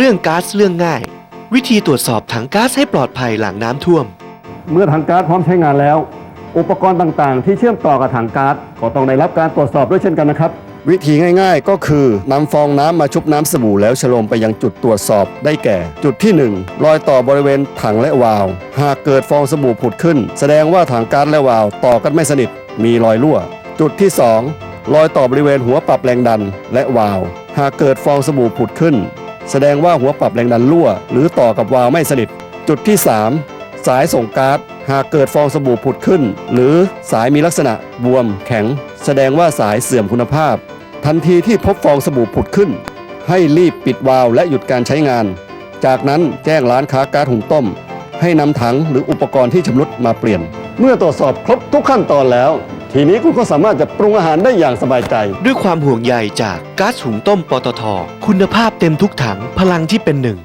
เรื่องก๊าซเรื่องง่าย วิธีตรวจสอบถังก๊าซให้ปลอดภัยหลังน้ำท่วม เมื่อถังก๊าซพร้อมใช้งานแล้ว อุปกรณ์ต่างๆ ที่เชื่อมต่อกับถังก๊าซก็ต้องได้รับการตรวจสอบด้วยเช่นกันนะครับ วิธีง่ายๆ ก็คือนำฟองน้ำมาชุบน้ำสบู่แล้วชโลมไปยังจุดตรวจสอบได้แก่ จุดที่ 1 รอยต่อบริเวณถังและวาล์วหากเกิดฟองสบู่ผุดขึ้น แสดงว่าถังก๊าซและวาล์วต่อกันไม่สนิท มีรอยรั่ว จุดที่ 2 รอยต่อบริเวณหัวปรับแรงดันและวาล์วหากเกิดฟองสบู่ผุดขึ้น แสดงว่าหัวปรับแรงดันรั่ว หรือต่อกับวาล์วไม่สนิท จุดที่ 3 สายส่งก๊าซหากเกิดฟองสบู่ผุดขึ้น หรือสายมีลักษณะบวมแข็ง แสดงว่าสายเสื่อมคุณภาพ ทันทีที่พบฟองสบู่ผุดขึ้น ให้รีบปิดวาล์วและหยุดการใช้งาน จากนั้นแจ้งร้านค้าก๊าซหุงต้ม ให้นำถังหรืออุปกรณ์ที่ชำรุดมาเปลี่ยน เมื่อตรวจสอบครบทุกขั้นตอนแล้ว ทีนี้คุณก็สามารถจะปรุงอาหารได้อย่างสบายใจ ด้วยความห่วงใยจากก๊าซหุงต้มปตท คุณภาพเต็มทุกถังพลังที่เป็นหนึ่ง